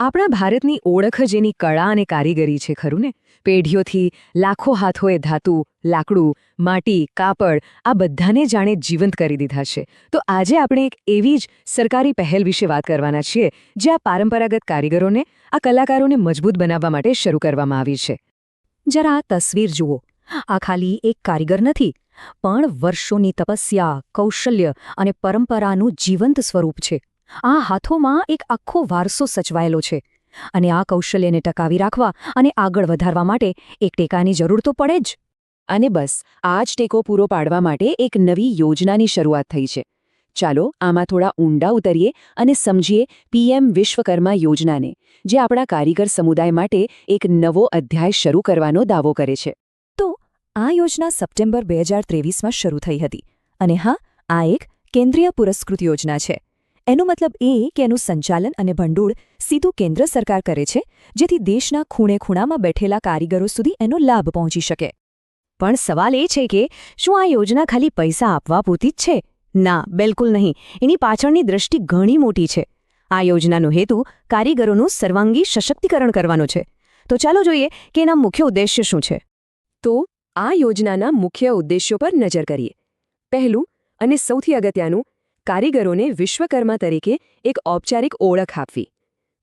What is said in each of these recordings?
આપણા ભારતની ઓળખ જ એની કળા અને કારીગરી છે, ખરું ને? પેઢીઓથી લાખો હાથોએ ધાતુ, લાકડું, માટી, કાપડ, આ બધાને જાણે જીવંત કરી દીધા છે. તો આજે આપણે એક એવી જ સરકારી પહેલ વિશે વાત કરવાના છીએ, જે આ પરંપરાગત કારીગરોને, આ કલાકારોને મજબૂત બનાવવા માટે શરૂ કરવામાં આવી છે. જરા આ તસવીર જુઓ. આ ખાલી એક કારીગર નથી, પણ વર્ષોની તપસ્યા, કૌશલ્ય અને પરંપરાનું જીવંત સ્વરૂપ છે. આ હાથોમાં એક આખો વારસો સચવાયેલો છે અને આ કૌશલ્યને ટકાવી રાખવા અને આગળ વધારવા માટે એક ટેકાની જરૂર તો પડે જ. અને બસ આ જ ટેકો પૂરો પાડવા માટે એક નવી યોજનાની શરૂઆત થઈ છે. ચાલો આમાં થોડા ઊંડા ઉતરીએ અને સમજીએ પીએમ વિશ્વકર્મા યોજનાને જે આપણા કારીગર સમુદાય માટે એક નવો અધ્યાય શરૂ કરવાનો દાવો કરે છે. તો આ યોજના સપ્ટેમ્બર બે હજાર ત્રેવીસમાં શરૂ થઈ હતી. અને હા આ એક કેન્દ્રીય પુરસ્કૃત યોજના છે. એનો મતલબ એ કે એનું સંચાલન અને ભંડોળ સીધું કેન્દ્ર સરકાર કરે છે, જેથી દેશના ખૂણે ખૂણામાં બેઠેલા કારીગરો સુધી એનો લાભ પહોંચી શકે. પણ સવાલ એ છે કે, શું આ યોજના ખાલી પૈસા આપવા પૂરતી જ છે? ના, બિલકુલ નહીં. એની પાછળની દ્રષ્ટિ ઘણી મોટી છે. આ યોજનાનો હેતુ કારીગરોનું સર્વાંગી સશક્તિકરણ કરવાનો છે. તો ચાલો જોઈએ કે એના મુખ્ય ઉદ્દેશ્ય શું છે. તો, આ યોજનાના મુખ્ય ઉદ્દેશ્યો પર નજર કરીએ. પહેલું અને સૌથી અગત્યનું કારીગરોને વિશ્વકર્મા તરીકે એક ઔપચારિક ઓળખ આપવી.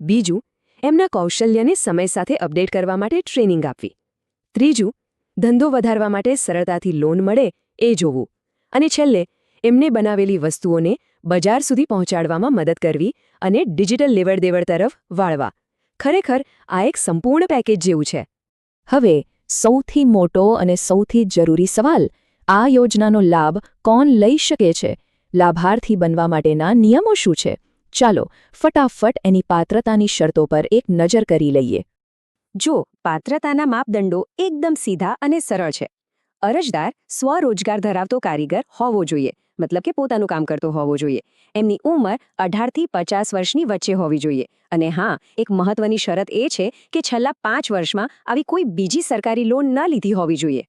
બીજું, એમના કૌશલ્યને સમય સાથે અપડેટ કરવા માટે ટ્રેનિંગ આપવી. ત્રીજું, ધંધો વધારવા માટે સરળતાથી લોન મળે એ જોવું. અને છેલ્લે, એમને બનાવેલી વસ્તુઓને બજાર સુધી પહોંચાડવામાં મદદ કરવી અને ડિજિટલ લેવડદેવડ તરફ વાળવા. ખરેખર, આ એક સંપૂર્ણ પેકેજ જેવું છે. હવે, સૌથી મોટો અને સૌથી જરૂરી સવાલ, આ યોજનાનો લાભ કોણ લઈ શકે છે? લાભાર્થી બનવા માટેના નિયમો શું છે? ચાલો ફટાફટ એની પાત્રતાની શરતો પર એક નજર કરી લઈએ. જો પાત્રતાના માપદંડો એકદમ સીધા અને સરળ છે. અરજદાર સ્વરોજગાર ધરાવતો કારીગર હોવો જોઈએ, મતલબ કે પોતાનું કામ કરતો હોવો જોઈએ. એમની ઉંમર અઢારથી પચાસ વર્ષની વચ્ચે હોવી જોઈએ. અને હા, એક મહત્વની શરત એ છે કે છેલ્લા પાંચ વર્ષમાં આવી કોઈ બીજી સરકારી લોન ન લીધી હોવી જોઈએ.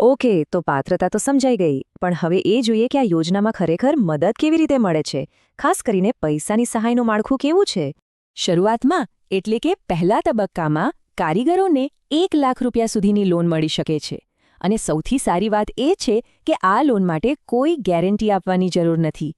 ઓકે, તો પાત્રતા તો સમજાઈ ગઈ, પણ હવે એ જોઈએ કે આ યોજનામાં ખરેખર મદદ કેવી રીતે મળે છે? ખાસ કરીને પૈસાની સહાયનું માળખું કેવું છે? શરૂઆતમાં એટલે કે પહેલા તબક્કામાં કારીગરોને એક લાખ રૂપિયા સુધીની લોન મળી શકે છે. અને સૌથી સારી વાત એ છે કે આ લોન માટે કોઈ ગેરંટી આપવાની જરૂર નથી.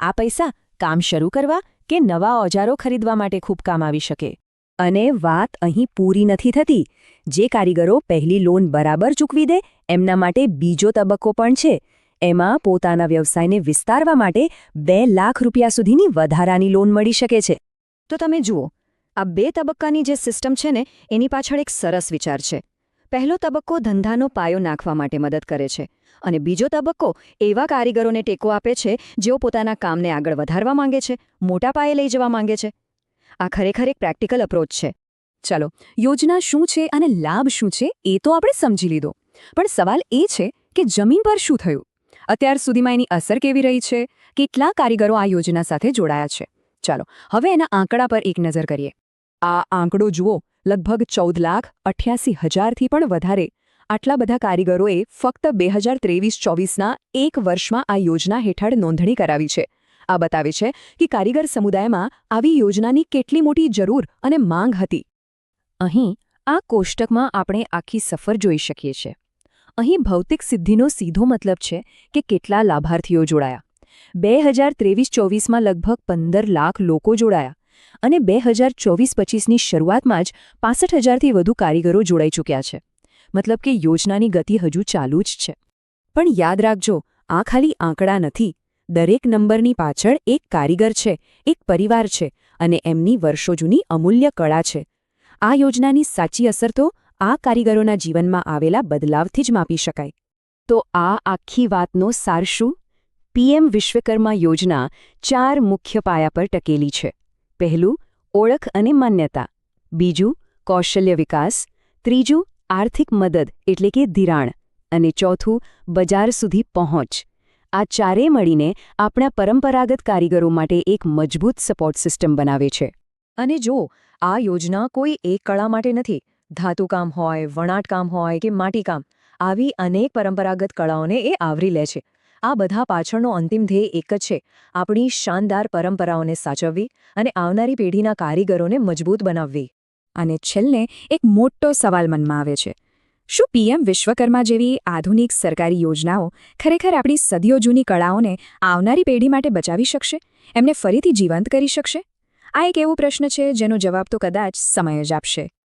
આ પૈસા કામ શરૂ કરવા કે નવા ઓજારો ખરીદવા માટે ખૂબ કામ આવી શકે. અને વાત અહીં પૂરી નથી થતી. જે કારીગરો પહેલી લોન બરાબર ચૂકવી દે, એમના માટે બીજો તબક્કો પણ છે. એમાં પોતાના વ્યવસાયને વિસ્તારવા માટે બે લાખ રૂપિયા સુધીની વધારાની લોન મળી શકે છે. તો તમે જુઓ, આ બે તબક્કાની જે સિસ્ટમ છે ને, એની પાછળ એક સરસ વિચાર છે. પહેલો તબક્કો ધંધાનો પાયો નાખવા માટે મદદ કરે છે અને બીજો તબક્કો એવા કારીગરોને ટેકો આપે છે જેઓ પોતાના કામને આગળ વધારવા માંગે છે, મોટા પાયે લઈ જવા માંગે છે. આ ખરેખર એક પ્રેક્ટિકલ અપ્રોચ છે. ચાલો, યોજના શું છે અને લાભ શું છે એ તો આપણે સમજી લીધો. પણ સવાલ એ છે કે જમીન પર શું થયું? અત્યાર સુધીમાં એની અસર કેવી રહી છે? કેટલા કારીગરો આ યોજના સાથે જોડાયા છે? ચાલો, હવે એના આંકડા પર એક નજર કરીએ. આ આંકડો જુઓ, લગભગ ચૌદ લાખ અઠ્યાસી હજારથી પણ વધારે. આટલા બધા કારીગરોએ ફક્ત બે હજાર ત્રેવીસ ચોવીસના એક વર્ષમાં આ યોજના હેઠળ નોંધણી કરાવી છે. આ બતાવે છે કે કારીગર સમુદાયમાં આવી યોજનાની કેટલી મોટી જરૂર અને માંગ હતી. અહીં આ કોષ્ટકમાં આપણે આખી સફર જોઈ શકીએ છીએ. અહીં ભૌતિક સિદ્ધિનો સીધો મતલબ છે કે કેટલા લાભાર્થીઓ જોડાયા. બે હજાર ત્રેવીસ ચોવીસમાં લગભગ પંદર લાખ લોકો જોડાયા અને બે હજાર ચોવીસ પચીસની શરૂઆતમાં જ પાસઠ હજારથી વધુ કારીગરો જોડાઈ ચૂક્યા છે. મતલબ કે યોજનાની ગતિ હજુ ચાલુ જ છે. પણ યાદ રાખજો, આ ખાલી આંકડા નથી દરેક નંબરની પાછળ એક કારીગર છે, એક પરિવાર છે અને એમની વર્ષો જૂની અમૂલ્ય કળા છે. આ યોજનાની સાચી અસર તો આ કારીગરોના જીવનમાં આવેલા બદલાવથી જ માપી શકાય. તો આ આખી વાતનો સાર શું? પીએમ વિશ્વકર્મા યોજના ચાર મુખ્ય પાયા પર ટકેલી છે. પહેલું, ઓળખ અને માન્યતા. બીજું, કૌશલ્ય વિકાસ. ત્રીજું, આર્થિક મદદ એટલે કે ધિરાણ. અને ચોથું, બજાર સુધી પહોંચ. આ ચારે મળીને આપણા પરંપરાગત કારીગરો માટે એક મજબૂત સપોર્ટ સિસ્ટમ બનાવે છે. અને જો આ યોજના કોઈ એક કળા માટે નથી ધાતુકામ હોય વણાટકામ હોય કે માટીકામ આવી અનેક પરંપરાગત કળાઓને એ આવરી લે છે. આ બધા પાછળનો અંતિમ ધ્યેય એક જ છે, આપણી શાનદાર પરંપરાઓને સાચવવી અને આવનારી પેઢીના કારીગરોને મજબૂત બનાવવી. અને છેલ્લે એક મોટો સવાલ મનમાં આવે છે. શું પીએમ વિશ્વકર્મા જેવી આધુનિક સરકારી યોજનાઓ ખરેખર આપણી સદીઓ જૂની કળાઓને આવનારી પેઢી માટે બચાવી શકશે? એમને ફરીથી જીવંત કરી શકશે? આ એક એવો પ્રશ્ન છે જેનો જવાબ તો કદાચ સમય જ આપશે.